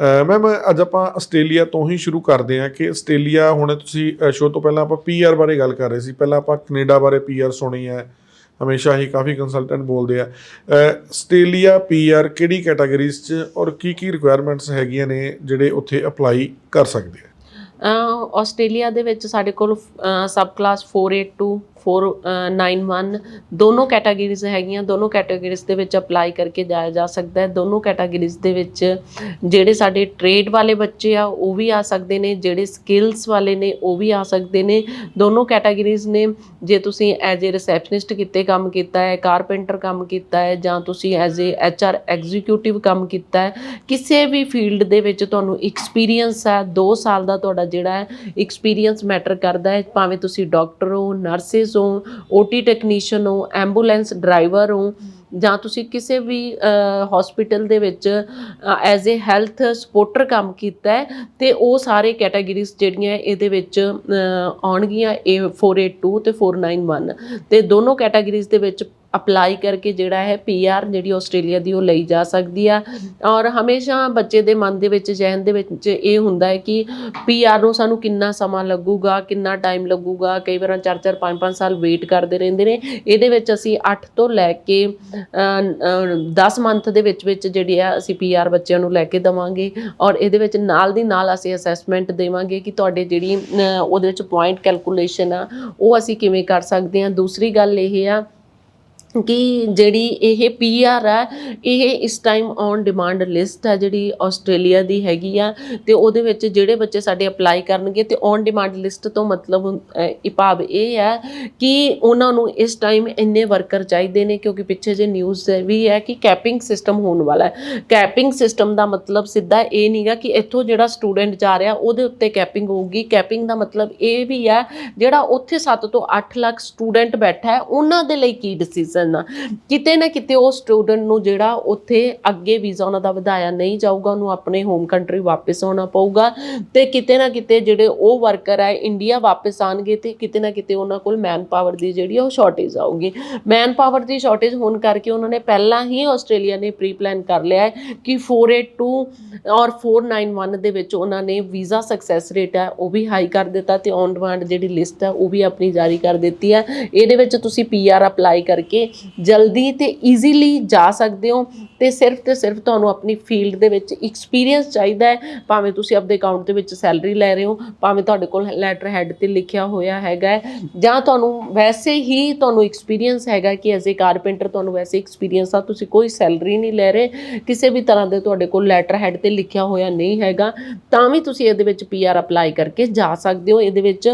Ma'am ਅੱਜ ਆਪਾਂ Australia ਤੋਂ ਹੀ ਸ਼ੁਰੂ ਕਰਦੇ ਹਾਂ ਕਿ ਆਸਟ੍ਰੇਲੀਆ, ਹੁਣ ਤੁਸੀਂ ਸ਼ੋਅ ਤੋਂ ਪਹਿਲਾਂ ਆਪਾਂ ਪੀਆਰ ਬਾਰੇ ਗੱਲ ਕਰ ਰਹੇ ਸੀ। ਪਹਿਲਾਂ ਆਪਾਂ ਕੈਨੇਡਾ ਬਾਰੇ ਪੀਆਰ ਸੁਣੀ ਹੈ। ਹਮੇਸ਼ਾ ਹੀ ਕਾਫੀ ਕੰਸਲਟੈਂਟ ਬੋਲਦੇ ਆ। ਅਹ, ਆਸਟ੍ਰੇਲੀਆ ਪੀਆਰ ਕਿਹੜੀ ਕੈਟਾਗਰੀਜ਼ 'ਚ ਔਰ ਕੀ ਕੀ ਰਿਕੁਆਇਰਮੈਂਟਸ ਹੈਗੀਆਂ ਨੇ ਜਿਹੜੇ ਉੱਥੇ ਅਪਲਾਈ ਕਰ ਸਕਦੇ ਆ? ਆਸਟ੍ਰੇਲੀਆ ਦੇ ਵਿੱਚ ਸਾਡੇ ਕੋਲ ਸਬ ਕਲਾਸ 482 491 ਦੋਨੋਂ ਕੈਟਾਗਰੀਜ਼ ਹੈਗੀਆਂ, ਦੋਨੋਂ ਕੈਟਾਗਰੀਜ਼ ਦੇ ਵਿੱਚ ਅਪਲਾਈ ਕਰਕੇ ਜਾਇਆ ਜਾ ਸਕਦਾ ਹੈ। ਦੋਨੋਂ ਕੈਟਾਗਰੀਜ਼ ਦੇ ਵਿੱਚ ਜਿਹੜੇ ਸਾਡੇ ਟ੍ਰੇਡ ਵਾਲੇ ਬੱਚੇ ਆ, ਉਹ ਵੀ ਆ ਸਕਦੇ ਨੇ, ਜਿਹੜੇ ਸਕਿੱਲਸ ਵਾਲੇ ਨੇ, ਉਹ ਵੀ ਆ ਸਕਦੇ ਨੇ। ਦੋਨੋਂ ਕੈਟਾਗਰੀਜ਼ ਨੇ, ਜੇ ਤੁਸੀਂ ਐਜ਼ ਅ ਰਿਸੈਪਸ਼ਨਿਸਟ ਕਿਤੇ ਕੰਮ ਕੀਤਾ ਹੈ ਕਾਰਪੈਂਟਰ ਕੰਮ ਕੀਤਾ ਹੈ, ਜਾਂ ਤੁਸੀਂ ਐਜ਼ ਅ ਐਚਆਰ ਐਗਜ਼ੀਕਿਊਟਿਵ ਕੰਮ ਕੀਤਾ ਹੈ, ਕਿਸੇ ਵੀ ਫੀਲਡ ਦੇ ਵਿੱਚ ਤੁਹਾਨੂੰ ਐਕਸਪੀਰੀਅੰਸ ਹੈ 2 ਸਾਲ ਦਾ ਤੁਹਾਡਾ ਜਿਹੜਾ ਹੈ ਐਕਸਪੀਰੀਅੰਸ ਮੈਟਰ ਕਰਦਾ ਹੈ। ਭਾਵੇਂ ਤੁਸੀਂ ਡਾਕਟਰ ਹੋ ਨਰਸਿਸ ਹੋ ਓਟੀ ਟੈਕਨੀਸ਼ੀਅਨ ਹੋ ਐਂਬੂਲੈਂਸ ਡਰਾਈਵਰ ਹੋ ਜਾਂ ਤੁਸੀਂ ਕਿਸੇ ਵੀ ਹਸਪੀਟਲ ਦੇ ਵਿੱਚ ਐਜ਼ ਅ ਹੈਲਥ ਸਪੋਰਟਰ ਕੰਮ ਕੀਤਾ ਹੈ ਤੇ ਉਹ ਸਾਰੇ ਕੈਟਾਗਰੀਜ਼ ਜਿਹੜੀਆਂ ਇਹਦੇ ਵਿੱਚ ਅਹ, ਆਉਣਗੀਆਂ ਇਹ 482 ਤੇ 491 ਤੇ ਦੋਨੋਂ ਕੈਟਾਗਰੀਜ਼ ਦੇ ਵਿੱਚ ਅਪਲਾਈ ਕਰਕੇ ਜਿਹੜਾ ਹੈ ਪੀਆਰ ਜਿਹੜੀ ਆਸਟ੍ਰੇਲੀਆ ਦੀ ਉਹ ਲਈ ਜਾ ਸਕਦੀ ਆ। ਔਰ ਹਮੇਸ਼ਾ ਬੱਚੇ ਦੇ ਮਨ ਦੇ ਵਿੱਚ, ਜਹਿਨ ਦੇ ਵਿੱਚ ਇਹ ਹੁੰਦਾ ਹੈ ਕਿ ਪੀਆਰ ਨੂੰ ਸਾਨੂੰ ਕਿੰਨਾ ਸਮਾਂ ਲੱਗੂਗਾ, ਕਿੰਨਾ ਟਾਈਮ ਲੱਗੂਗਾ। ਕਈ ਵਾਰਾਂ 4-4 5-5 ਸਾਲ ਵੇਟ ਕਰਦੇ ਰਹਿੰਦੇ ਨੇ। ਇਹਦੇ ਵਿੱਚ ਅਸੀਂ 8 ਤੋਂ ਲੈ ਕੇ 10 ਮੰਥ ਦੇ ਵਿੱਚ ਵਿੱਚ ਜਿਹੜੀ ਆ ਅਸੀਂ ਪੀਆਰ ਬੱਚਿਆਂ ਨੂੰ ਲੈ ਕੇ ਦਵਾਂਗੇ। ਔਰ ਇਹਦੇ ਵਿੱਚ ਨਾਲ ਦੀ ਨਾਲ ਅਸੀਂ ਅਸੈਸਮੈਂਟ ਦੇਵਾਂਗੇ ਕਿ ਤੁਹਾਡੇ ਜਿਹੜੀ ਉਹਦੇ ਵਿੱਚ ਪੁਆਇੰਟ ਕੈਲਕੂਲੇਸ਼ਨ ਆ, ਉਹ ਅਸੀਂ ਕਿਵੇਂ ਕਰ ਸਕਦੇ ਹਾਂ। ਦੂਸਰੀ ਗੱਲ ਇਹ ਆ ਕਿ ਜਿਹੜੀ ਇਹ ਪੀਆਰ ਹੈ ਇਹ ਇਸ ਟਾਈਮ ਔਨ ਡਿਮਾਂਡ ਲਿਸਟ ਹੈ ਜਿਹੜੀ ਆਸਟ੍ਰੇਲੀਆ ਦੀ ਹੈਗੀ ਆ ਤੇ ਉਹਦੇ ਵਿੱਚ ਜਿਹੜੇ ਬੱਚੇ ਸਾਡੇ ਅਪਲਾਈ ਕਰਨਗੇ ਤੇ ਔਨ ਡਿਮਾਂਡ ਲਿਸਟ ਤੋਂ ਮਤਲਬ ਭਾਵ ਇਹ ਹੈ ਕਿ ਉਹਨਾਂ ਨੂੰ ਇਸ ਟਾਈਮ ਇੰਨੇ ਵਰਕਰ ਚਾਹੀਦੇ ਨੇ ਕਿਉਂਕਿ ਪਿੱਛੇ ਜੇ ਨਿਊਜ਼ ਵੀ ਹੈ ਕਿ ਕੈਪਿੰਗ ਸਿਸਟਮ ਹੋਣ ਵਾਲਾ ਹੈ। ਕੈਪਿੰਗ ਸਿਸਟਮ ਦਾ ਮਤਲਬ ਸਿੱਧਾ ਇਹ ਨਹੀਂਗਾ ਕਿ ਇੱਥੋਂ ਜਿਹੜਾ ਸਟੂਡੈਂਟ ਜਾ ਰਿਹਾ ਉਹਦੇ ਉੱਤੇ ਕੈਪਿੰਗ ਹੋਊਗੀ। ਕੈਪਿੰਗ ਦਾ ਮਤਲਬ ਇਹ ਵੀ ਹੈ ਜਿਹੜਾ ਉੱਥੇ 7 ਤੋਂ 8 ਲੱਖ ਸਟੂਡੈਂਟ ਬੈਠਾ ਹੈ, ਉਹਨਾਂ ਦੇ ਲਈ ਕੀ ਡਿਸੀਜਨ ਆ ਕਿਤੇ ਨਾ ਕਿਤੇ ਉਹ ਸਟੂਡੈਂਟ ਨੂੰ ਜਿਹੜਾ ਉੱਥੇ ਅੱਗੇ ਵੀਜ਼ਾ ਉਹਨਾਂ ਦਾ ਵਧਾਇਆ ਨਹੀਂ ਜਾਊਗਾ, ਉਹਨੂੰ ਆਪਣੇ ਹੋਮ ਕੰਟਰੀ ਵਾਪਸ ਆਉਣਾ ਪਊਗਾ ਤੇ ਕਿਤੇ ਨਾ ਕਿਤੇ ਜਿਹੜੇ ਉਹ ਵਰਕਰ ਹੈ ਇੰਡੀਆ ਵਾਪਸ ਆਣਗੇ ਤੇ ਕਿਤੇ ਨਾ ਕਿਤੇ ਉਹਨਾਂ ਕੋਲ ਮੈਨ ਪਾਵਰ ਦੀ ਜਿਹੜੀ ਉਹ ਸ਼ਾਰਟੇਜ ਆਊਗੀ। ਮੈਨ ਪਾਵਰ ਦੀ ਸ਼ਾਰਟੇਜ ਹੋਣ ਕਰਕੇ ਉਹਨਾਂ ਨੇ ਪਹਿਲਾਂ ਹੀ ਆਸਟ੍ਰੇਲੀਆ ਨੇ ਪ੍ਰੀ ਪਲਾਨ ਕਰ ਲਿਆ ਹੈ ਕਿ 482 ਔਰ 491 ਦੇ ਵਿੱਚ ਉਹਨਾਂ ਨੇ ਵੀਜ਼ਾ ਸਕਸੈਸ ਰੇਟ ਹੈ ਉਹ ਵੀ ਹਾਈ ਕਰ ਦਿੱਤਾ ਤੇ ਔਨ ਡਿਮਾਂਡ ਜਿਹੜੀ ਲਿਸਟ ਹੈ ਉਹ ਵੀ ਆਪਣੀ ਜਾਰੀ ਕਰ ਦਿੱਤੀ ਹੈ ਇਹਦੇ ਵਿੱਚ ਤੁਸੀਂ ਪੀਆਰ ਅਪਲਾਈ ਕਰਕੇ ਜਲਦੀ ਤੇ ਈਜ਼ੀਲੀ ਜਾ ਸਕਦੇ ਹੋ ਤੇ ਸਿਰਫ ਤੇ ਸਿਰਫ ਤੁਹਾਨੂੰ ਆਪਣੀ ਫੀਲਡ ਦੇ ਵਿੱਚ ਐਕਸਪੀਰੀਅੰਸ ਚਾਹੀਦਾ ਹੈ। ਭਾਵੇਂ ਤੁਸੀਂ ਆਪਦੇ ਅਕਾਊਂਟ ਦੇ ਵਿੱਚ ਸੈਲਰੀ ਲੈ ਰਹੇ ਹੋ, ਭਾਵੇਂ ਤੁਹਾਡੇ ਕੋਲ ਲੈਟਰ ਹੈਡ ਤੇ ਲਿਖਿਆ ਹੋਇਆ ਹੈਗਾ ਜਾਂ ਤੁਹਾਨੂੰ ਵੈਸੇ ਹੀ ਤੁਹਾਨੂੰ ਐਕਸਪੀਰੀਅੰਸ ਹੈਗਾ ਕਿ ਐਜ਼ ਅ ਕਾਰਪੈਂਟਰ ਤੁਹਾਨੂੰ ਵੈਸੇ ਐਕਸਪੀਰੀਅੰਸ ਆ, ਤੁਸੀਂ ਕੋਈ ਸੈਲਰੀ ਨਹੀਂ ਲੈ ਰਹੇ, ਕਿਸੇ ਵੀ ਤਰ੍ਹਾਂ ਦੇ ਤੁਹਾਡੇ ਕੋਲ ਲੈਟਰ ਹੈਡ ਤੇ ਲਿਖਿਆ ਹੋਇਆ ਨਹੀਂ ਹੈਗਾ, ਤਾਂ ਵੀ ਤੁਸੀਂ ਇਹਦੇ ਵਿੱਚ ਪੀਆਰ ਅਪਲਾਈ ਕਰਕੇ ਜਾ ਸਕਦੇ ਹੋ। ਇਹਦੇ ਵਿੱਚ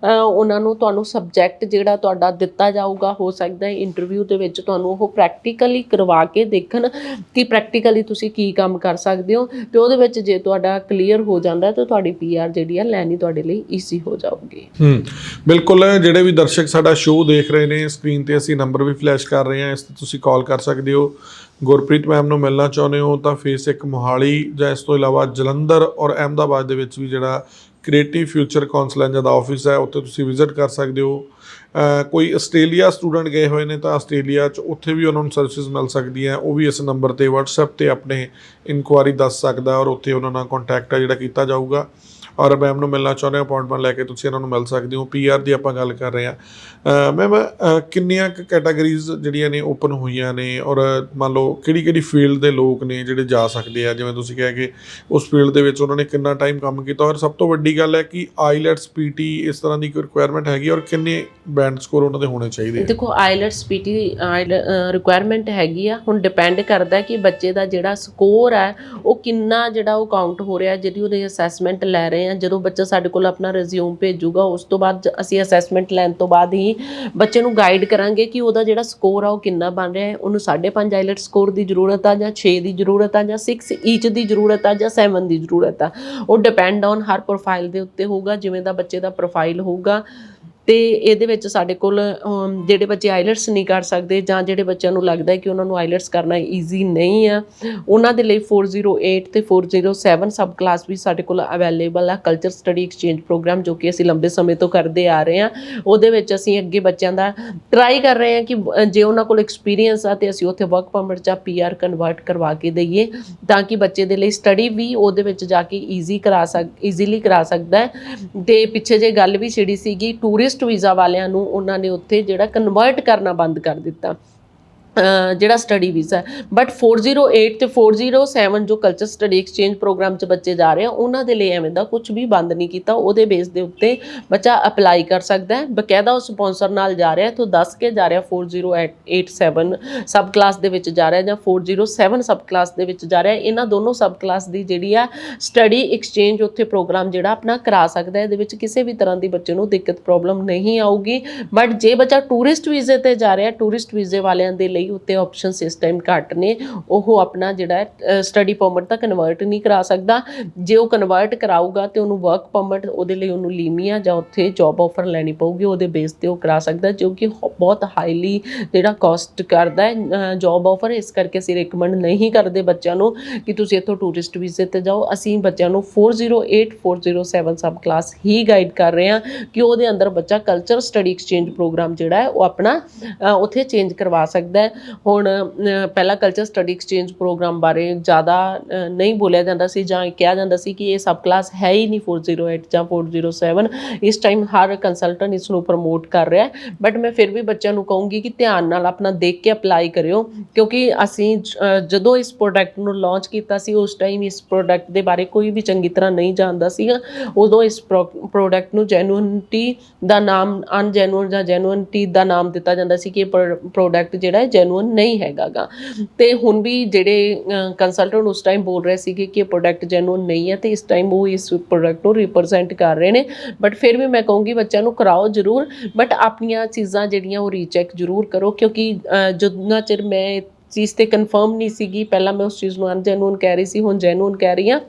ਉਹਨਾਂ ਨੂੰ ਤੁਹਾਨੂੰ ਸਬਜੈਕਟ ਜਿਹੜਾ ਤੁਹਾਡਾ ਦਿੱਤਾ ਜਾਊਗਾ, ਹੋ ਸਕਦਾ ਹੈ ਇੰਟਰਵਿਊ ਦੇ ਵਿੱਚ ਤੁਹਾਨੂੰ ਉਹ ਪ੍ਰੈਕਟੀਕਲੀ ਕਰਵਾ ਕੇ ਦੇਖਣ ਕਿ ਪ੍ਰੈਕਟੀਕਲੀ ਤੁਸੀਂ ਕੀ ਕੰਮ ਕਰ ਸਕਦੇ ਹੋ ਤੇ ਉਹਦੇ ਵਿੱਚ ਜੇ ਤੁਹਾਡਾ ਕਲੀਅਰ ਹੋ ਜਾਂਦਾ ਤਾਂ ਤੁਹਾਡੀ ਪੀਆਰ ਜਿਹੜੀ ਆ ਲੈਣੀ ਤੁਹਾਡੇ ਲਈ ਈਜ਼ੀ ਹੋ ਜਾਊਗੀ। ਹੂੰ, ਬਿਲਕੁਲ, ਜਿਹੜੇ ਵੀ ਦਰਸ਼ਕ ਸਾਡਾ ਸ਼ੋਅ ਦੇਖ ਰਹੇ ਨੇ ਸਕਰੀਨ ਤੇ ਅਸੀਂ ਨੰਬਰ ਵੀ ਫਲੈਸ਼ ਕਰ ਰਹੇ ਹਾਂ, ਇਸ ਤੇ ਤੁਸੀਂ ਕਾਲ ਕਰ ਸਕਦੇ ਹੋ। ਗੁਰਪ੍ਰੀਤ ਮੈਮ ਨੂੰ ਮਿਲਣਾ ਚਾਹੁੰਦੇ ਹੋ ਤਾਂ ਫੇਸ ਇੱਕ ਮੋਹਾਲੀ ਜਾਂ ਇਸ ਤੋਂ ਇਲਾਵਾ ਜਲੰਧਰ ਔਰ ਅਹਿਮਦਾਬਾਦ ਦੇ ਵਿੱਚ ਵੀ ਜਿਹੜਾ ਕ੍ਰੀਏਟਿਵ ਫਿਊਚਰ ਕਾਉਂਸਲੈਂਜ ਦਾ ਆਫਿਸ ਹੈ, ਉੱਥੇ ਤੁਸੀਂ ਵਿਜ਼ਿਟ ਕਰ ਸਕਦੇ ਹੋ। ਕੋਈ ਆਸਟ੍ਰੇਲੀਆ ਸਟੂਡੈਂਟ ਗਏ ਹੋਏ ਨੇ ਤਾਂ ਆਸਟ੍ਰੇਲੀਆ 'ਚ ਉੱਥੇ ਵੀ ਉਹਨਾਂ ਨੂੰ ਸਰਵਿਸਿਜ਼ ਮਿਲ ਸਕਦੀਆਂ ਉਹ ਵੀ ਇਸ ਨੰਬਰ ਤੇ WhatsApp ਤੇ ਆਪਣੇ ਇਨਕੁਆਰੀ ਦੱਸ ਸਕਦਾ ਔਰ ਉੱਥੇ ਉਹਨਾਂ ਨਾਲ ਕੰਟੈਕਟ ਆ ਜਿਹੜਾ ਕੀਤਾ ਜਾਊਗਾ। ਔਰ ਮੈਮ ਨੂੰ ਮਿਲਣਾ ਚਾਹੁੰਦੇ ਹੋ ਅਪਾਇੰਟਮੈਂਟ ਲੈ ਕੇ ਤੁਸੀਂ ਇਹਨਾਂ ਨੂੰ ਮਿਲ ਸਕਦੇ ਹੋ। ਪੀਆਰ ਦੀ ਆਪਾਂ ਗੱਲ ਕਰ ਰਹੇ ਹਾਂ। ਮੈਮ ਕਿੰਨੀਆਂ ਕੁ ਕੈਟਾਗਰੀਜ਼ ਜਿਹੜੀਆਂ ਨੇ ਓਪਨ ਹੋਈਆਂ ਨੇ? ਔਰ ਮੰਨ ਲਓ ਕਿਹੜੀ ਕਿਹੜੀ ਫੀਲਡ ਦੇ ਲੋਕ ਨੇ ਜਿਹੜੇ ਜਾ ਸਕਦੇ ਆ? ਜਿਵੇਂ ਤੁਸੀਂ ਕਿਹਾ ਕਿ ਉਸ ਫੀਲਡ ਦੇ ਵਿੱਚ ਉਹਨਾਂ ਨੇ ਕਿੰਨਾ ਟਾਈਮ ਕੰਮ ਕੀਤਾ। ਔਰ ਸਭ ਤੋਂ ਵੱਡੀ ਗੱਲ ਹੈ ਕਿ ਆਈਲੈਟਸ ਪੀਟੀ ਇਸ ਤਰ੍ਹਾਂ ਦੀ ਕੋਈ ਰਿਕੁਆਇਰਮੈਂਟ ਹੈਗੀ ਔਰ ਕਿੰਨੇ ਬੈਂਡ ਸਕੋਰ ਉਹਨਾਂ ਦੇ ਹੋਣੇ ਚਾਹੀਦੇ ਆ। ਦੇਖੋ ਆਈਲੈਟਸ ਪੀਟੀ ਰਿਕੁਆਇਰਮੈਂਟ ਹੈਗੀ ਆ। ਹੁਣ ਡਿਪੈਂਡ ਕਰਦਾ ਕਿ ਬੱਚੇ ਦਾ ਜਿਹੜਾ ਸਕੋਰ ਹੈ ਉਹ ਕਿੰਨਾ ਜਿਹੜਾ ਉਹ ਕਾਊਂਟ ਹੋ ਰਿਹਾ ਜਿਹੜੀ ਉਹਦੇ ਅਸੈਸਮੈਂਟ ਲੈ ਰਹੇ ਆ। ਜਦੋਂ ਬੱਚਾ ਸਾਡੇ ਕੋਲ ਆਪਣਾ ਰਿਜ਼ਿਊਮ ਭੇਜੂਗਾ, ਉਸ ਤੋਂ ਬਾਅਦ ਅਸੀਂ ਅਸੈਸਮੈਂਟ ਲੈਣ ਤੋਂ ਬਾਅਦ ਹੀ ਬੱਚੇ ਨੂੰ ਗਾਈਡ ਕਰਾਂਗੇ ਕਿ ਉਹਦਾ ਜਿਹੜਾ ਸਕੋਰ ਆ, ਉਹ ਕਿੰਨਾ ਬਣ ਰਿਹਾ ਹੈ। ਉਹਨੂੰ 5.5 ਆਈਲੈਟ ਸਕੋਰ ਦੀ ਜ਼ਰੂਰਤ ਆ ਜਾਂ 6 ਦੀ ਜ਼ਰੂਰਤ ਆ ਜਾਂ 6 ਈਚ ਦੀ ਜ਼ਰੂਰਤ ਆ ਜਾਂ 7 ਦੀ ਜ਼ਰੂਰਤ ਆ। ਉਹ ਡਿਪੈਂਡ ਔਨ ਹਰ ਪ੍ਰੋਫਾਈਲ ਦੇ ਉੱਤੇ ਹੋਊਗਾ, ਜਿਵੇਂ ਦਾ ਬੱਚੇ ਦਾ ਪ੍ਰੋਫਾਈਲ ਹੋਊਗਾ। ਤੇ ਇਹਦੇ ਵਿੱਚ ਸਾਡੇ ਕੋਲ ਜਿਹੜੇ ਬੱਚੇ ਆਈਲਟਸ ਨਹੀਂ ਕਰ ਸਕਦੇ ਜਾਂ ਜਿਹੜੇ ਬੱਚਿਆਂ ਨੂੰ ਲੱਗਦਾ ਹੈ ਕਿ ਉਹਨਾਂ ਨੂੰ ਆਈਲਟਸ ਕਰਨਾ ਈਜ਼ੀ ਨਹੀਂ ਆ, ਉਹਨਾਂ ਦੇ ਲਈ 408 ਤੇ 407 ਸਬ ਕਲਾਸ ਵੀ ਸਾਡੇ ਕੋਲ ਅਵੇਲੇਬਲ ਆ ਕਲਚਰ ਸਟੱਡੀ ਐਕਸਚੇਂਜ ਪ੍ਰੋਗਰਾਮ ਜੋ ਕਿ ਅਸੀਂ ਲੰਬੇ ਸਮੇਂ ਤੋਂ ਕਰਦੇ ਆ ਰਹੇ ਹਾਂ ਉਹਦੇ ਵਿੱਚ ਅਸੀਂ ਅੱਗੇ ਬੱਚਿਆਂ ਦਾ ਟਰਾਈ ਕਰ ਰਹੇ ਹਾਂ ਕਿ ਜੇ ਉਹਨਾਂ ਕੋਲ ਐਕਸਪੀਰੀਅੰਸ ਆ ਤੇ ਅਸੀਂ ਉੱਥੇ ਵਰਕ ਪਰਮਿਟ ਜਾਂ ਪੀਆਰ ਕਨਵਰਟ ਕਰਵਾ ਕੇ ਦਈਏ ਤਾਂ ਕਿ ਬੱਚੇ ਦੇ ਲਈ ਸਟੱਡੀ ਵੀ ਉਹਦੇ ਵਿੱਚ ਜਾ ਕੇ ਈਜ਼ੀ ਕਰਾ ਸਕ ਈਜ਼ੀਲੀ ਕਰਾ ਸਕਦਾ ਹੈ। ਤੇ ਪਿੱਛੇ ਜੇ ਗੱਲ ਵੀ ਛਿੜੀ ਸੀਗੀ ਟੂਰਿਸਟ ਵੀਜ਼ਾ ਵਾਲਿਆਂ ਨੂੰ ਉਹਨਾਂ ਨੇ ਉੱਥੇ ਜਿਹੜਾ ਕਨਵਰਟ ਕਰਨਾ ਬੰਦ ਕਰ ਦਿੱਤਾ। ਜਿਹੜਾ ਸਟੱਡੀ ਵੀਜ਼ਾ ਬਟ 408 ਤੇ 407 ਜੋ ਕਲਚਰ ਸਟੱਡੀ ਐਕਸਚੇਂਜ ਪ੍ਰੋਗਰਾਮ 'ਚ ਬੱਚੇ ਜਾ ਰਹੇ ਆ, ਉਹਨਾਂ ਦੇ ਲਈ ਐਵੇਂ ਦਾ ਕੁਝ ਵੀ ਬੰਦ ਨਹੀਂ ਕੀਤਾ। ਉਹਦੇ ਬੇਸ ਦੇ ਉੱਤੇ ਬੱਚਾ ਅਪਲਾਈ ਕਰ ਸਕਦਾ ਹੈ। ਬਕਾਇਦਾ ਉਹ ਸਪਾਂਸਰ ਨਾਲ ਜਾ ਰਿਹਾ ਤੋਂ ਦੱਸ ਕੇ ਜਾ ਰਿਹਾ 4087 ਸਬ ਕਲਾਸ ਦੇ ਵਿੱਚ ਜਾ ਰਿਹਾ ਜਾਂ 407 ਸਬ ਕਲਾਸ ਦੇ ਵਿੱਚ ਜਾ ਰਿਹਾ। ਇਹਨਾਂ ਦੋਨੋਂ ਸਬ ਕਲਾਸ ਦੀ ਜਿਹੜੀ ਆ ਸਟੱਡੀ ਐਕਸਚੇਂਜ ਉੱਥੇ ਪ੍ਰੋਗਰਾਮ ਜਿਹੜਾ ਆਪਣਾ ਕਰਾ ਸਕਦਾ ਹੈ। ਇਹਦੇ ਵਿੱਚ ਕਿਸੇ ਵੀ ਤਰ੍ਹਾਂ ਦੀ ਬੱਚੇ ਨੂੰ ਦਿੱਕਤ ਪ੍ਰੋਬਲਮ ਨਹੀਂ ਆਊਗੀ। ਬਟ ਜੇ ਬੱਚਾ ਟੂਰਿਸਟ ਵੀਜ਼ੇ ਤੇ ਜਾ ਰਿਹਾ ਟੂਰਿਸਟ ਵੀਜ਼ੇ ਵਾਲਿਆਂ ਦੇ ਲਈ ਉੱਤੇ ਆਪਸ਼ਨਸ ਇਸ ਟਾਈਮ ਘੱਟ ਨੇ, ਉਹ ਆਪਣਾ ਜਿਹੜਾ ਸਟੱਡੀ ਪਰਮਿਟ ਤਾਂ ਕਨਵਰਟ ਨਹੀਂ ਕਰਾ ਸਕਦਾ। ਜੇ ਉਹ ਕਨਵਰਟ ਕਰਾਊਗਾ ਤੇ ਉਹਨੂੰ ਵਰਕ ਪਰਮਿਟ ਉਹਦੇ ਲਈ ਉਹਨੂੰ ਲੀਮੀਆ ਜਾਂ ਉੱਥੇ ਜੌਬ ਆਫਰ ਲੈਣੀ ਪਊਗੀ, ਉਹਦੇ ਬੇਸ ਤੇ ਉਹ ਕਰਾ ਸਕਦਾ, ਜੋ ਕਿ ਬਹੁਤ ਹਾਈਲੀ ਜਿਹੜਾ ਕਾਸਟ ਕਰਦਾ ਹੈ ਜੌਬ ਆਫਰ ਇਸ ਕਰਕੇ ਅਸੀਂ ਰეკਮੈਂਡ ਨਹੀਂ ਕਰਦੇ ਬੱਚਿਆਂ ਨੂੰ ਕਿ ਤੁਸੀਂ ਇੱਥੋਂ ਟੂਰਿਸਟ ਵੀਜ਼ੇ ਤੇ ਜਾਓ। ਅਸੀਂ ਬੱਚਿਆਂ ਨੂੰ 408 407 ਸਬ ਕਲਾਸ ਹੀ ਗਾਈਡ ਕਰ ਰਹੇ ਹਾਂ ਕਿ ਉਹਦੇ ਅੰਦਰ ਬੱਚਾ ਕਲਚਰ ਸਟੱਡੀ ਐਕਸਚੇਂਜ ਪ੍ਰੋਗਰਾਮ ਜਿਹੜਾ ਹੈ, ਉਹ ਆਪਣਾ ਉੱਥੇ ਚੇਂਜ ਕਰਵਾ ਸਕਦਾ ਹੈ। ਹੁਣ ਪਹਿਲਾਂ ਕਲਚਰ ਸਟੱਡੀ ਐਕਸਚੇਂਜ ਪ੍ਰੋਗਰਾਮ ਬਾਰੇ ਜ਼ਿਆਦਾ ਨਹੀਂ ਬੋਲਿਆ ਜਾਂਦਾ ਸੀ ਜਾਂ ਕਿਹਾ ਜਾਂਦਾ ਸੀ ਕਿ ਇਹ ਸਬ ਕਲਾਸ ਹੈ ਹੀ ਨਹੀਂ 408 ਜਾਂ 407 ਇਸ ਟਾਈਮ ਹਰ ਕੰਸਲਟੈਂਟ ਇਸ ਨੂੰ ਪ੍ਰਮੋਟ ਕਰ ਰਿਹਾ ਬਟ ਮੈਂ ਫਿਰ ਵੀ ਬੱਚਿਆਂ ਨੂੰ ਕਹੂੰਗੀ ਕਿ ਧਿਆਨ ਨਾਲ ਆਪਣਾ ਦੇਖ ਕੇ ਅਪਲਾਈ ਕਰਿਓ। ਕਿਉਂਕਿ ਅਸੀਂ ਜਦੋਂ ਇਸ ਪ੍ਰੋਡਕਟ ਨੂੰ ਲਾਂਚ ਕੀਤਾ ਸੀ, ਉਸ ਟਾਈਮ ਇਸ ਪ੍ਰੋਡਕਟ ਦੇ ਬਾਰੇ ਕੋਈ ਵੀ ਚੰਗੀ ਤਰ੍ਹਾਂ ਨਹੀਂ ਜਾਣਦਾ ਸੀਗਾ। ਉਦੋਂ ਇਸ ਪ੍ਰੋਡਕਟ ਨੂੰ ਜੈਨੂਇਨਟੀ ਦਾ ਨਾਮ ਅਨਜੈਨੂਇਨ ਜਾਂ ਜੈਨੂਇਨਟੀ ਦਾ ਨਾਮ ਦਿੱਤਾ ਜਾਂਦਾ ਸੀ ਕਿ ਇਹ ਪ੍ਰੋਡਕਟ ਜਿਹੜਾ ਹੈ ਜੈਨੂਇਨ ਨਹੀਂ ਹੈਗਾਗਾ। ਤੇ ਹੁਣ ਵੀ ਜਿਹੜੇ ਕੰਸਲਟੈਂਟ ਉਸ ਟਾਈਮ ਬੋਲ ਰਹੇ ਸੀਗੇ ਕਿ ਇਹ ਪ੍ਰੋਡਕਟ ਜੈਨੂਇਨ ਨਹੀਂ ਹੈ, ਤੇ ਇਸ ਟਾਈਮ ਉਹ ਇਸ ਪ੍ਰੋਡਕਟ ਨੂੰ ਰਿਪਰੈਜ਼ੈਂਟ ਕਰ ਰਹੇ ਨੇ। ਬਟ ਫਿਰ ਵੀ ਮੈਂ ਕਹੂੰਗੀ ਬੱਚਿਆਂ ਨੂੰ ਕਰਾਓ ਜ਼ਰੂਰ ਬਟ ਆਪਣੀਆਂ ਚੀਜ਼ਾਂ ਜਿਹੜੀਆਂ ਉਹ ਰੀਚੈਕ ਜ਼ਰੂਰ ਕਰੋ, ਕਿਉਂਕਿ ਜਿੰਨਾ ਚਿਰ ਮੈਂ ਚੀਜ਼ ਤੇ ਕਨਫਰਮ ਨਹੀਂ ਸੀਗੀ, ਪਹਿਲਾਂ ਮੈਂ ਉਸ ਚੀਜ਼ ਨੂੰ ਅਨਜੈਨੂਇਨ ਕਹਿ ਰਹੀ ਸੀ, ਹੁਣ ਜੈਨੂਇਨ ਕਹਿ ਰਹੀ ਹਾਂ।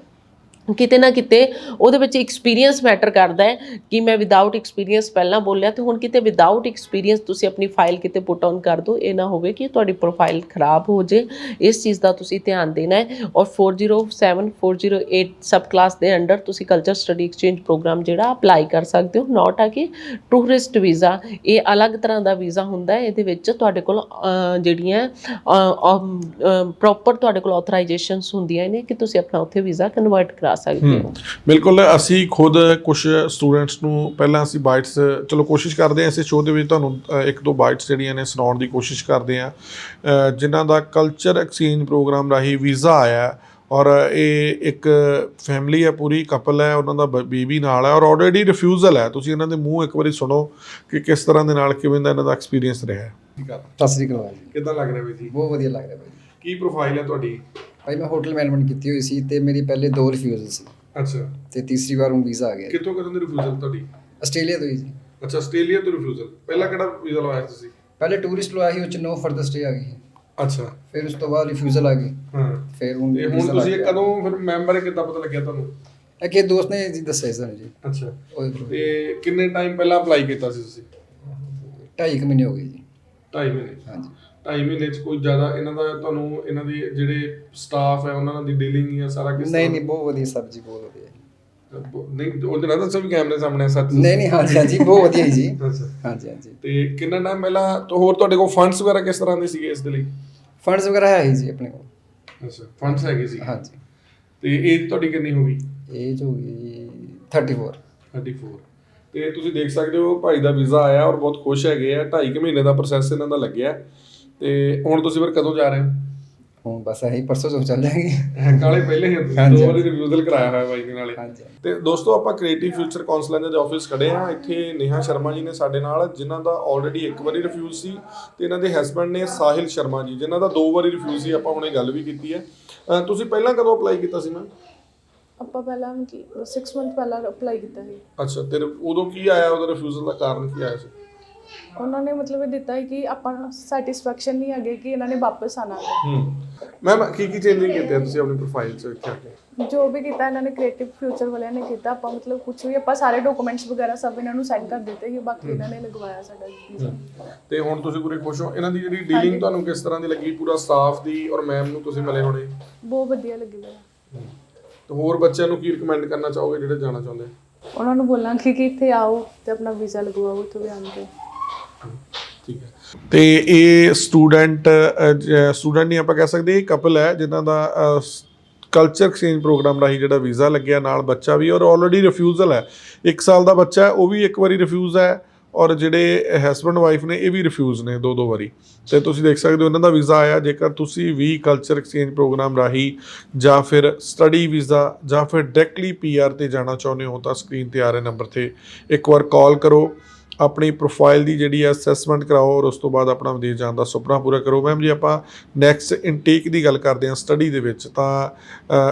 ਕਿਤੇ ਨਾ ਕਿਤੇ ਉਹਦੇ ਵਿੱਚ ਐਕਸਪੀਰੀਅੰਸ ਮੈਟਰ ਕਰਦਾ ਹੈ ਕਿ ਮੈਂ ਵਿਦਆਊਟ ਐਕਸਪੀਰੀਅੰਸ ਪਹਿਲਾਂ ਬੋਲਿਆ ਤੇ ਹੁਣ ਕਿਤੇ ਵਿਦਆਊਟ ਐਕਸਪੀਰੀਅੰਸ ਤੁਸੀਂ ਆਪਣੀ ਫਾਈਲ ਕਿਤੇ ਪੁੱਟ ਆਨ ਕਰ ਦਿਓ, ਇਹ ਨਾ ਹੋਵੇ ਕਿ ਤੁਹਾਡੀ ਪ੍ਰੋਫਾਈਲ ਖਰਾਬ ਹੋ ਜੇ, ਇਸ ਚੀਜ਼ ਦਾ ਤੁਸੀਂ ਧਿਆਨ ਦੇਣਾ ਹੈ ਔਰ 407 408 ਸਬ ਕਲਾਸ ਦੇ ਅੰਡਰ ਤੁਸੀਂ ਕਲਚਰ ਸਟੱਡੀ ਐਕਸਚੇਂਜ ਪ੍ਰੋਗਰਾਮ ਜਿਹੜਾ ਅਪਲਾਈ ਕਰ ਸਕਦੇ ਹੋ ਨਾਟ ਆ ਕਿ ਟੂਰਿਸਟ ਵੀਜ਼ਾ ਇਹ ਅਲੱਗ ਤਰ੍ਹਾਂ ਦਾ ਵੀਜ਼ਾ ਹੁੰਦਾ ਹੈ, ਇਹਦੇ ਵਿੱਚ ਤੁਹਾਡੇ ਕੋਲ ਜਿਹੜੀਆਂ ਪ੍ਰੋਪਰ ਤੁਹਾਡੇ ਕੋਲ ਆਥੋਰਾਈਜੇਸ਼ਨਸ ਹੁੰਦੀਆਂ ਨੇ ਕਿ ਤੁਸੀਂ ਆਪਣਾ ਉੱਥੇ ਵੀਜ਼ਾ ਕਨਵਰਟ ਕਰਾ ਸਕਦੇ ਹੋ। ਬਿਲਕੁਲ ਅਸੀਂ ਖੁਦ ਕੁਝ ਸਟੂਡੈਂਟਸ ਨੂੰ ਪਹਿਲਾਂ ਅਸੀਂ ਬਾਈਟਸ ਚਲੋ ਕੋਸ਼ਿਸ਼ ਕਰਦੇ ਹਾਂ ਇਸੇ ਸ਼ੋਅ ਦੇ ਵਿੱਚ ਤੁਹਾਨੂੰ ਇੱਕ ਦੋ ਬਾਈਟਸ ਜਿਹੜੀਆਂ ਨੇ ਸੁਣਾਉਣ ਦੀ ਕੋਸ਼ਿਸ਼ ਕਰਦੇ ਹਾਂ। ਜਿਨ੍ਹਾਂ ਦਾ ਕਲਚਰ ਐਕਸਚੇਂਜ ਪ੍ਰੋਗਰਾਮ ਰਾਹੀਂ ਵੀਜ਼ਾ ਆਇਆ ਹੈ ਔਰ ਇਹ ਇੱਕ ਫੈਮਿਲੀ ਹੈ ਪੂਰੀ ਕਪਲ ਹੈ ਉਹਨਾਂ ਦਾ ਬੇਬੀ ਨਾਲ ਹੈ ਔਰ ਆਲਰੇਡੀ ਰਿਫਿਊਜ਼ਲ ਹੈ। ਤੁਸੀਂ ਇਹਨਾਂ ਦੇ ਮੂੰਹ ਇੱਕ ਵਾਰੀ ਸੁਣੋ ਕਿ ਕਿਸ ਤਰ੍ਹਾਂ ਦੇ ਨਾਲ ਕਿਵੇਂ ਦਾ ਇਹਨਾਂ ਦਾ ਐਕਸਪੀਰੀਅੰਸ ਰਿਹਾ ਹੈ। ਸਤਿ ਸ੍ਰੀ ਅਕਾਲ ਜੀ। ਕਿੱਦਾਂ ਲੱਗ ਰਿਹਾ ਬਈ ਜੀ? ਬਹੁਤ ਵਧੀਆ ਲੱਗ ਰਿਹਾ ਭਾਈ ਕੀ ਪ੍ਰੋਫਾਈਲ ਹੈ ਤੁਹਾਡੀ? ਭਾਈ ਮੈਂ ਹੋਟਲ ਮੈਨੇਜਮੈਂਟ ਕੀਤੀ ਹੋਈ ਸੀ ਤੇ ਮੇਰੀ ਪਹਿਲੇ ਦੋ ਰਿਫਿਊਜ਼ਲ ਸੀ। ਅੱਛਾ। ਤੇ ਤੀਸਰੀ ਵਾਰ ਹੁਣ ਵੀਜ਼ਾ ਆ ਗਿਆ। ਕਿੱਥੋਂ ਕਦੋਂ ਦੀ ਰਿਫਿਊਜ਼ਲ ਤੁਹਾਡੀ? ਆਸਟ੍ਰੇਲੀਆ ਤੋਂ ਹੀ ਜੀ। ਅੱਛਾ ਆਸਟ੍ਰੇਲੀਆ ਤੋਂ ਰਿਫਿਊਜ਼ਲ ਪਹਿਲਾਂ ਕਿਹੜਾ ਵੀਜ਼ਾ ਲਵਾਇਆ ਸੀ ਤੁਸੀਂ? ਪਹਿਲੇ ਟੂਰਿਸਟ ਲਵਾਇਆ ਸੀ ਉਹ ਚ ਨੋ ਫਰਦਰ ਸਟੇ ਆ ਗਈ। ਅੱਛਾ। ਫਿਰ ਉਸ ਤੋਂ ਬਾਅਦ ਰਿਫਿਊਜ਼ਲ ਆ ਗਈ। ਹਾਂ। ਫਿਰ ਹੁਣ ਤੇ ਹੁਣ ਤੁਸੀਂ ਇਹ। ਕਦੋਂ ਫਿਰ ਮੈਂਬਰ ਕਿੱਦਾਂ ਪਤਾ ਲੱਗਿਆ ਤੁਹਾਨੂੰ? ਇਹ ਕਿ ਦੋਸਤ ਨੇ ਜੀ ਦੱਸਿਆ ਸੀ ਜੀ। ਅੱਛਾ। ਤੇ ਕਿੰਨੇ ਟਾਈਮ ਪਹਿਲਾਂ ਅਪਲਾਈ ਕੀਤਾ ਸੀ ਤੁਸੀਂ? ਢਾਈ ਕੁ ਮਹੀਨੇ ਹੋ ਗਏ ਜੀ। 2.5 ਮਹੀਨੇ ਹਾਂਜੀ। 2.5 ਮਹੀਨੇ ਚ ਕੋਈ ਜ਼ਿਆਦਾ ਇਹਨਾਂ ਦਾ ਤੁਹਾਨੂੰ ਇਹਨਾਂ ਦੀ ਜਿਹੜੇ ਸਟਾਫ ਹੈ ਉਹਨਾਂ ਦੀ ਡੀਲਿੰਗ ਹੈ ਸਾਰਾ ਕਿਸ ਨਹੀਂ ਨਹੀਂ ਬਹੁਤ ਵਧੀਆ ਸਭ ਜੀ ਬਹੁਤ ਵਧੀਆ ਜੀ। ਨਹੀਂ ਉਹਦੇ ਨਾਲ ਤਾਂ ਸਭ ਕੈਮਰੇ ਸਾਹਮਣੇ ਸੱਚ। ਨਹੀਂ ਨਹੀਂ ਹਾਂਜੀ ਹਾਂਜੀ ਬਹੁਤ ਵਧੀਆ ਜੀ। ਅੱਛਾ। ਹਾਂਜੀ ਹਾਂਜੀ। ਤੇ ਕਿੰਨਾ ਟਾਈਮ ਪਹਿਲਾਂ ਤੋਂ ਹੋਰ ਤੁਹਾਡੇ ਕੋਲ ਫੰਡਸ ਵਗੈਰਾ ਕਿਸ ਤਰ੍ਹਾਂ ਦੇ ਸੀਗੇ ਇਸ ਦੇ ਲਈ? ਫੰਡਸ ਵਗੈਰਾ ਹੈ ਹੀ ਜੀ ਆਪਣੇ ਕੋਲ। ਅੱਛਾ ਫੰਡਸ ਹੈਗੇ ਸੀ। ਹਾਂਜੀ। ਤੇ ਏਜ ਤੁਹਾਡੀ ਕਿੰਨੀ ਹੋ ਗਈ? ਏਜ ਹੋ ਗਈ ਜੀ 34 34 ਤੇ ਤੁਸੀਂ ਦੇਖ ਸਕਦੇ ਹੋ ਭਾਈ ਦਾ ਵੀਜ਼ਾ ਆਇਆ ਔਰ ਬਹੁਤ ਖੁਸ਼ ਹੈਗੇ ਆ। 2.5 ਮਹੀਨੇ ਦਾ ਪ੍ਰੋਸੈਸ ਇਹਨਾਂ ਦਾ ਲੱਗਿਆ। ਤੇ ਹੁਣ ਤੁਸੀਂ ਫਿਰ ਕਦੋਂ ਜਾ ਰਹੇ ਹੋ? ਹੁਣ ਬਸ ਇਹੀ ਪਰਸੋਂ ਤੋਂ ਚੱਲ ਜਾਏਗੇ। ਕਾਲੇ ਪਹਿਲੇ ਦੋ ਵਾਰੀ। ਰਿਵਿਊਜ਼ਲ ਕਰਾਇਆ ਹੋਇਆ ਬਾਈ ਦੇ ਨਾਲੇ। ਤੇ ਦੋਸਤੋ ਆਪਾਂ ਕ੍ਰੀਏਟਿਵ ਫਿਊਚਰ ਕਾਉਂਸਲਰ ਦੇ ਆਫਿਸ ਖੜੇ ਆ ਇੱਥੇ ਨੇਹਾ ਸ਼ਰਮਾ ਜੀ ਨੇ ਸਾਡੇ ਨਾਲ ਜਿਨ੍ਹਾਂ ਦਾ ਆਲਰੇਡੀ ਇੱਕ ਵਾਰੀ ਰਿਫਿਊਜ਼ ਸੀ ਤੇ ਇਹਨਾਂ ਦੇ ਹਸਬੰਡ ਨੇ ਸਾਹਿਲ ਸ਼ਰਮਾ ਜੀ ਜਿਨ੍ਹਾਂ ਦਾ ਦੋ ਵਾਰੀ ਰਿਫਿਊਜ਼ ਸੀ। ਆਪਾਂ ਹੁਣੇ ਗੱਲ ਵੀ ਕੀਤੀ ਹੈ। ਤੁਸੀਂ ਪਹਿਲਾਂ ਕਦੋਂ ਅਪਲਾਈ ਕੀਤਾ ਸੀ ਮੈਂ ਆਪਾਂ ਪਹਿਲਾਂ ਕੀ 6 ਮੰਥ ਪਹਿਲਾਂ ਅਪਲਾਈ ਕੀਤਾ ਸੀ। ਅੱਛਾ ਤੇ ਉਦੋਂ ਕੀ ਆਇਆ ਉਹਦਾ ਰਿਫਿਊਜ਼ਲ ਦਾ ਕਾਰਨ ਕੀ ਆਇਆ ਸੀ? ਉਹਨਾਂ ਨੇ ਮਤਲਬ ਇਹ ਦਿੱਤਾ ਸੀ ਕਿ ਆਪਾਂ ਨੂੰ ਸੈਟੀਸਫੈਕਸ਼ਨ ਨਹੀਂ ਹੈਗੇ ਕਿ ਇਹਨਾਂ ਨੇ ਵਾਪਸ ਆਣਾ ਹੂੰ। ਮੈਮ ਕੀ ਕੀ ਚੇਂਜਿੰਗ ਕੀਤੇ ਆ ਤੁਸੀਂ ਆਪਣੀ ਪ੍ਰੋਫਾਈਲ 'ਚ ਇੱਥੇ ਆ ਕੇ ਜੋ ਵੀ ਕੀਤਾ ਇਹਨਾਂ ਨੇ ਕ੍ਰੀਏਟਿਵ ਫਿਊਚਰ ਵਾਲਿਆਂ ਨੇ ਕੀਤਾ ਆਪਾਂ ਮਤਲਬ ਕੁਝ ਵੀ ਆਪਾਂ ਸਾਰੇ ਡਾਕੂਮੈਂਟਸ ਵਗੈਰਾ ਸਭ ਇਹਨਾਂ ਨੂੰ ਸੈਂਡ ਕਰ ਦਿੱਤੇ ਸੀ ਬਾਕੀ ਇਹਨਾਂ ਨੇ ਲਗਵਾਇਆ ਸਾਡਾ। ਵੀਜ਼ਾ ਤੇ ਹੁਣ ਤੁਸੀਂ ਪੂਰੇ ਖੁਸ਼ ਹੋ? ਇਹਨਾਂ ਦੀ ਜਿਹੜੀ ਡੀਲਿੰਗ ਤੁਹਾਨੂੰ ਕਿਸ ਤਰ੍ਹਾਂ ਦੀ ਲੱਗੀ? ਪੂਰਾ ਸਟਾਫ ਦੀ ਔਰ ਮੈਮ ਨੂੰ ਤੁਸੀਂ ਮਿਲੇ ਹੋਣੇ? ਬਹੁਤ ਵਧੀਆ ਲੱਗੀ ਮੈਨੂੰ। ਤੇ ਹੋਰ ਬੱਚਿਆਂ ਨੂੰ ਕੀ ਰეკਮੈਂਡ ਕਰਨਾ ਚਾਹੋਗੇ ਜਿਹੜੇ ਜਾਣਾ ਚਾਹੁੰਦੇ ਉਹਨਾਂ ਨੂੰ ਬੋਲਾਂਗੇ ਕਿ ਇੱਥੇ ਆਓ ਤੇ ਆਪਣਾ ਵੀਜ਼ਾ ਲਗਵਾਓ ਇੱਥੋਂ ਵੀ ਆਣ ਕੇ ਠੀਕ ਹੈ। ਤੇ ਇਹ ਸਟੂਡੈਂਟ ਸਟੂਡੈਂਟ ਨਹੀਂ ਆਪਾਂ ਕਹਿ ਸਕਦੇ ਇਹ ਕਪਲ ਹੈ ਜਿਨ੍ਹਾਂ ਦਾ ਕਲਚਰ ਐਕਸਚੇਂਜ ਪ੍ਰੋਗਰਾਮ ਰਾਹੀਂ ਜਿਹੜਾ ਵੀਜ਼ਾ ਲੱਗਿਆ ਨਾਲ ਬੱਚਾ ਵੀ ਔਰ ਆਲਰੇਡੀ ਰਿਫਿਊਜ਼ਲ ਹੈ। 1 ਸਾਲ ਦਾ ਬੱਚਾ ਹੈ ਉਹ ਵੀ ਇੱਕ ਵਾਰੀ ਰਿਫਿਊਜ਼ ਹੈ। ਔਰ ਜਿਹੜੇ ਹਸਬੰਡ ਵਾਈਫ ਨੇ, ਇਹ ਵੀ ਰਿਫਿਊਜ਼ ਨੇ ਦੋ ਦੋ ਵਾਰੀ। ਤੇ ਤੁਸੀਂ ਦੇਖ ਸਕਦੇ ਹੋ, ਇਹਨਾਂ ਦਾ ਵੀਜ਼ਾ ਆਇਆ। ਜੇਕਰ ਤੁਸੀਂ ਵੀ ਕਲਚਰ ਐਕਸਚੇਂਜ ਪ੍ਰੋਗਰਾਮ ਰਾਹੀਂ ਜਾਂ ਫਿਰ ਸਟੱਡੀ ਵੀਜ਼ਾ ਜਾਂ ਫਿਰ ਡਾਇਰੈਕਟਲੀ ਪੀਆਰ ਤੇ ਜਾਣਾ ਚਾਹੁੰਦੇ ਹੋ, ਤਾਂ ਸਕਰੀਨ ਤੇ ਆ ਰਹੇ ਨੰਬਰ ਤੇ। ਇੱਕ ਵਾਰ ਕਾਲ ਕਰੋ। ਆਪਣੀ ਪ੍ਰੋਫਾਈਲ ਦੀ ਜਿਹੜੀ ਹੈ ਅਸੈਸਮੈਂਟ ਕਰਾਓ ਔਰ ਉਸ ਤੋਂ ਬਾਅਦ ਆਪਣਾ ਵਿਦੇਸ਼ ਜਾਣ ਦਾ ਸੁਪਨਾ ਪੂਰਾ ਕਰੋ। ਮੈਮ ਜੀ ਆਪਾਂ ਨੈਕਸਟ ਇਨਟੇਕ ਦੀ ਗੱਲ ਕਰਦੇ ਹਾਂ ਸਟੱਡੀ ਦੇ ਵਿੱਚ। ਤਾਂ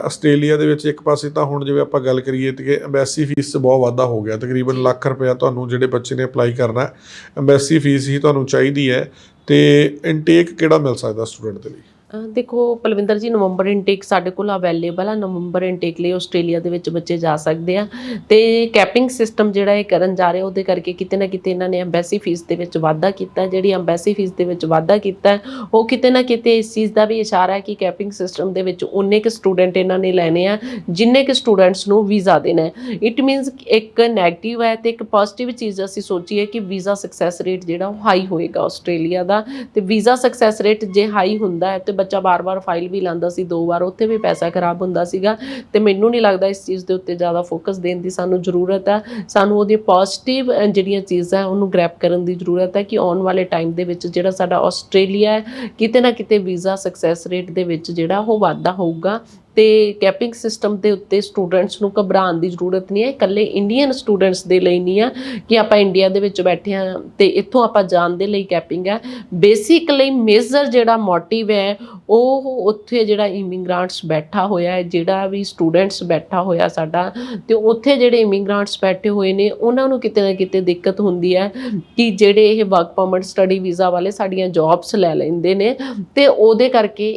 ਆਸਟ੍ਰੇਲੀਆ ਦੇ ਵਿੱਚ ਇੱਕ ਪਾਸੇ ਤਾਂ ਹੁਣ ਜਿਵੇਂ ਆਪਾਂ ਗੱਲ ਕਰੀਏ ਤੇ ਐਮਬੈਸੀ ਫੀਸ 'ਚ ਬਹੁਤ ਵਾਧਾ ਹੋ ਗਿਆ। ਤਕਰੀਬਨ ਲੱਖ ਰੁਪਇਆ ਤੁਹਾਨੂੰ ਜਿਹੜੇ ਬੱਚੇ ਨੇ ਅਪਲਾਈ ਕਰਨਾ ਐਮਬੈਸੀ ਫੀਸ ਹੀ ਤੁਹਾਨੂੰ ਚਾਹੀਦੀ ਹੈ। ਤੇ ਇਨਟੇਕ ਕਿਹੜਾ ਮਿਲ ਸਕਦਾ ਸਟੂਡੈਂਟ ਦੇ ਲਈ? ਦੇਖੋ, ਪਲਵਿੰਦਰ ਜੀ, ਨਵੰਬਰ ਇਨਟੇਕ ਸਾਡੇ ਕੋਲ ਅਵੇਲੇਬਲ ਆ। ਨਵੰਬਰ ਇਨਟੇਕ ਲਈ ਆਸਟ੍ਰੇਲੀਆ ਦੇ ਵਿੱਚ ਬੱਚੇ ਜਾ ਸਕਦੇ ਆ। ਤੇ ਕੈਪਿੰਗ ਸਿਸਟਮ ਜਿਹੜਾ ਇਹ ਕਰਨ ਜਾ ਰਹੇ ਉਹਦੇ ਕਰਕੇ ਕਿਤੇ ਨਾ ਕਿਤੇ ਇਹਨਾਂ ਨੇ ਐਮਬੈਸੀ ਫੀਸ ਦੇ ਵਿੱਚ ਵਾਧਾ ਕੀਤਾ ਜਿਹੜੀ ਐਮਬੈਸੀ ਫੀਸ ਦੇ ਵਿੱਚ ਵਾਧਾ ਕੀਤਾ ਉਹ ਕਿਤੇ ਨਾ ਕਿਤੇ ਇਸ ਚੀਜ਼ ਦਾ ਵੀ ਇਸ਼ਾਰਾ ਹੈ ਕਿ ਕੈਪਿੰਗ ਸਿਸਟਮ ਦੇ ਵਿੱਚ ਉਨੇ ਕੁ ਸਟੂਡੈਂਟ ਇਹਨਾਂ ਨੇ ਲੈਣੇ ਆ, ਜਿੰਨੇ ਕੁ ਸਟੂਡੈਂਟਸ ਨੂੰ ਵੀਜ਼ਾ ਦੇਣਾ ਇਟ ਮੀਨਸ ਇੱਕ 네ਗੇਟਿਵ ਹੈ ਤੇ ਇੱਕ ਪੋਜ਼ਿਟਿਵ ਚੀਜ਼ ਅਸੀਂ ਸੋਚੀਏ ਕਿ ਵੀਜ਼ਾ ਸਕਸੈਸ ਰੇਟ ਜਿਹੜਾ ਉਹ ਹਾਈ ਹੋਏਗਾ ਆਸਟ੍ਰੇਲੀਆ ਦਾ। ਤੇ ਵੀਜ਼ਾ ਸਕਸੈਸ ਰੇਟ ਜੇ ਹਾਈ ਹੁੰਦਾ ਹੈ, ਤੇ ਬੱਚਾ ਬਾਰ-ਬਾਰ ਫਾਈਲ ਵੀ ਲਾਂਦਾ ਸੀ, ਦੋ ਵਾਰ ਉੱਥੇ ਵੀ ਪੈਸਾ ਖਰਾਬ ਹੁੰਦਾ ਸੀਗਾ ਤੇ ਮੈਨੂੰ ਨਹੀਂ ਲੱਗਦਾ ਇਸ ਚੀਜ਼ ਦੇ ਉੱਤੇ ਜ਼ਿਆਦਾ ਫੋਕਸ ਦੇਣ ਦੀ ਸਾਨੂੰ ਜ਼ਰੂਰਤ ਹੈ। ਸਾਨੂੰ ਉਹਦੀ ਪੋਜ਼ਿਟਿਵ ਜਿਹੜੀਆਂ ਚੀਜ਼ਾਂ ਉਹਨੂੰ ਗ੍ਰੈਬ ਕਰਨ ਦੀ ਜ਼ਰੂਰਤ ਹੈ ਕਿ ਆਉਣ ਵਾਲੇ ਟਾਈਮ ਦੇ ਵਿੱਚ ਜਿਹੜਾ ਸਾਡਾ ਆਸਟ੍ਰੇਲੀਆ ਹੈ, ਕਿਤੇ ਨਾ ਕਿਤੇ ਵੀਜ਼ਾ ਸਕਸੈਸ ਰੇਟ ਦੇ ਵਿੱਚ ਜਿਹੜਾ ਉਹ ਵਾਧਾ ਹੋਊਗਾ। ਤੇ ਕੈਪਿੰਗ ਸਿਸਟਮ ਦੇ ਉੱਤੇ ਸਟੂਡੈਂਟਸ ਨੂੰ ਘਬਰਾਉਣ ਦੀ ਜ਼ਰੂਰਤ ਨਹੀਂ ਹੈ। ਇਕੱਲੇ ਇੰਡੀਅਨ ਸਟੂਡੈਂਟਸ ਦੇ ਲਈ ਨਹੀਂ ਆ ਕਿ ਆਪਾਂ ਇੰਡੀਆ ਦੇ ਵਿੱਚ ਬੈਠੇ ਆ ਤੇ ਇੱਥੋਂ ਆਪਾਂ ਜਾਣ ਦੇ ਲਈ ਕੈਪਿੰਗ ਹੈ। ਬੇਸਿਕਲੀ ਮੇਜਰ ਜਿਹੜਾ ਮੋਟਿਵ ਹੈ, ਉਹ ਉੱਥੇ ਜਿਹੜਾ ਇਮੀਗ੍ਰੈਂਟਸ ਬੈਠਾ ਹੋਇਆ ਹੈ, ਜਿਹੜਾ ਵੀ ਸਟੂਡੈਂਟਸ ਬੈਠਾ ਹੋਇਆ ਸਾਡਾ, ਤੇ ਉੱਥੇ ਜਿਹੜੇ ਇਮੀਗ੍ਰੈਂਟਸ ਬੈਠੇ ਹੋਏ ਨੇ, ਉਹਨਾਂ ਨੂੰ ਕਿਤੇ ਨਾ ਕਿਤੇ ਦਿੱਕਤ ਹੁੰਦੀ ਹੈ ਕਿ ਜਿਹੜੇ ਇਹ ਵਰਕ ਪਰਮਿਟ ਸਟੱਡੀ ਵੀਜ਼ਾ ਵਾਲੇ ਸਾਡੀਆਂ ਜੌਬਸ ਲੈ ਲੈਂਦੇ ਨੇ। ਤੇ ਉਹਦੇ ਕਰਕੇ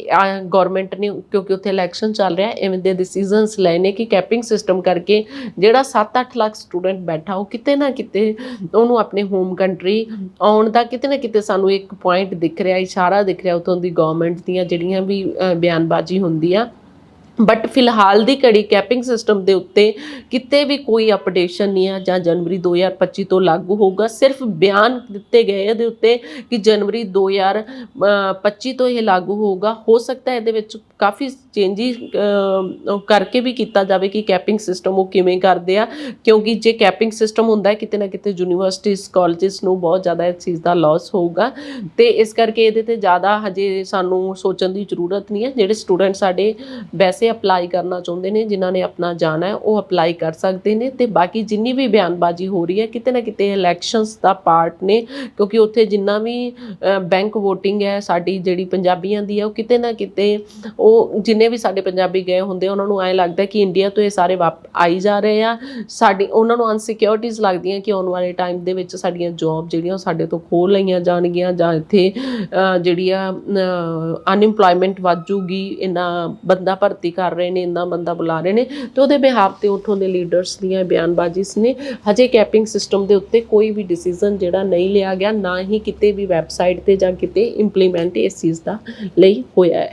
ਗਵਰਨਮੈਂਟ ਨੇ ਕਿਉਂਕਿ ਉੱਥੇ ਇਲੈਕਸ਼ਨ ਚੱਲ ਚੱਲ ਰਿਹਾ ਐਵੇਂ ਦੇ ਡਿਸੀਜਨਸ ਲਏ ਨੇ ਕਿ ਕੈਪਿੰਗ ਸਿਸਟਮ ਕਰਕੇ ਜਿਹੜਾ 7-8 ਲੱਖ ਸਟੂਡੈਂਟ ਬੈਠਾ, ਉਹ ਕਿਤੇ ਨਾ ਕਿਤੇ ਉਹਨੂੰ ਆਪਣੇ ਹੋਮ ਕੰਟਰੀ ਆਉਣ ਦਾ ਕਿਤੇ ਨਾ ਕਿਤੇ ਸਾਨੂੰ ਇੱਕ ਪੁਆਇੰਟ ਦਿਖ ਰਿਹਾ, ਇਸ਼ਾਰਾ ਦਿਖ ਰਿਹਾ ਉਤੋਂ ਦੀ ਗਵਰਨਮੈਂਟ ਦੀਆਂ ਜਿਹੜੀਆਂ ਵੀ ਬਿਆਨਬਾਜ਼ੀ ਹੁੰਦੀ ਆ ਬਟ ਫਿਲਹਾਲ ਦੀ ਘੜੀ ਕੈਪਿੰਗ ਸਿਸਟਮ ਦੇ ਉੱਤੇ ਕਿਤੇ ਵੀ ਕੋਈ ਅਪਡੇਸ਼ਨ ਨਹੀਂ ਆ ਜਾਂ ਜਨਵਰੀ 2025 ਤੋਂ ਲਾਗੂ ਹੋਊਗਾ। ਸਿਰਫ ਬਿਆਨ ਦਿੱਤੇ ਗਏ ਇਹਦੇ ਉੱਤੇ ਕਿ ਜਨਵਰੀ 2025 ਤੋਂ ਇਹ ਲਾਗੂ ਹੋਊਗਾ। ਹੋ ਸਕਦਾ ਇਹਦੇ ਵਿੱਚ ਕਾਫੀ ਚੇਂਜਿਸ ਕਰਕੇ ਵੀ ਕੀਤਾ ਜਾਵੇ ਕਿ ਕੈਪਿੰਗ ਸਿਸਟਮ ਉਹ ਕਿਵੇਂ ਕਰਦੇ ਆ। ਕਿਉਂਕਿ ਜੇ ਕੈਪਿੰਗ ਸਿਸਟਮ ਹੁੰਦਾ ਹੈ, ਕਿਤੇ ਨਾ ਕਿਤੇ ਯੂਨੀਵਰਸਿਟੀਜ਼ ਕਾਲਜਸ ਨੂੰ ਬਹੁਤ ਜ਼ਿਆਦਾ ਇਸ ਚੀਜ਼ ਦਾ ਲਾਸ ਹੋਊਗਾ। ਤੇ ਇਸ ਕਰਕੇ ਇਹਦੇ ਤੇ ਜ਼ਿਆਦਾ ਹਜੇ ਸਾਨੂੰ ਸੋਚਣ ਦੀ ਜ਼ਰੂਰਤ ਨਹੀਂ ਹੈ। ਜਿਹੜੇ ਸਟੂਡੈਂਟ ਸਾਡੇ ਵੈਸੇ ਅਪਲਾਈ ਕਰਨਾ ਚਾਹੁੰਦੇ ਨੇ, ਜਿਨ੍ਹਾਂ ਨੇ ਆਪਣਾ ਜਾਣਾ ਹੈ, ਉਹ ਅਪਲਾਈ ਕਰ ਸਕਦੇ ਨੇ ਤੇ ਬਾਕੀ ਜਿੰਨੀ ਵੀ ਬਿਆਨਬਾਜ਼ੀ ਹੋ ਰਹੀ ਹੈ, ਕਿਤੇ ਨਾ ਕਿਤੇ ਇਲੈਕਸ਼ਨਸ ਦਾ ਪਾਰਟ ਨੇ, ਕਿਉਂਕਿ ਉੱਥੇ ਜਿੰਨਾ ਵੀ ਬੈਂਕ VOTING ਹੈ, ਸਾਡੀ ਜਿਹੜੀ ਪੰਜਾਬੀਆਂ ਦੀ ਹੈ, ਉਹ ਕਿਤੇ ਨਾ ਕਿਤੇ ਉਹ ਜਿੰਨੇ ਵੀ ਸਾਡੇ ਪੰਜਾਬੀ ਗਏ ਹੁੰਦੇ, ਉਹਨਾਂ ਨੂੰ ਐਂ ਲੱਗਦਾ ਕਿ ਇੰਡੀਆ ਤੋਂ ਇਹ ਸਾਰੇ ਵਾਪ, ਆਈ ਜਾ ਰਹੇ ਆ। ਸਾਡੀ, ਉਹਨਾਂ ਨੂੰ ਅਨਸਿਕਿਉਰਿਟੀਜ਼ ਲੱਗਦੀਆਂ ਕਿ ਆਉਣ ਵਾਲੇ ਟਾਈਮ ਦੇ ਵਿੱਚ ਸਾਡੀਆਂ ਜੌਬ ਜਿਹੜੀਆਂ ਉਹ ਸਾਡੇ ਤੋਂ ਖੋਹ ਲਈਆਂ ਜਾਣਗੀਆਂ ਜਾਂ ਇੱਥੇ ਜਿਹੜੀ ਆ ਅਨਇੰਪਲੋਇਮੈਂਟ ਵੱਧ ਜੂਗੀ ਇੰਨਾ ਬੰਦਾ ਭਰਤੀ ਕਰ ਰਹੇ ਨੇ, ਇੰਨਾ ਬੰਦਾ ਬੁਲਾ ਰਹੇ ਨੇ ਤੇ ਉਹਦੇ ਬਿਹਾਫ ਤੇ ਉੱਥੋਂ ਦੇ ਲੀਡਰਸ ਦੀਆਂ ਬਿਆਨਬਾਜ਼ੀਸ ਨੇ। ਹਜੇ ਕੈਪਿੰਗ ਸਿਸਟਮ ਦੇ ਉੱਤੇ ਕੋਈ ਵੀ ਡਿਸੀਜਨ ਜਿਹੜਾ ਨਹੀਂ ਲਿਆ ਗਿਆ, ਨਾ ਹੀ ਕਿਤੇ ਵੀ ਵੈਬਸਾਈਟ ਤੇ ਜਾਂ ਕਿਤੇ ਇੰਪਲੀਮੈਂਟ ਇਸ ਚੀਜ਼ ਦਾ ਲਈ ਹੋਇਆ ਹੈ।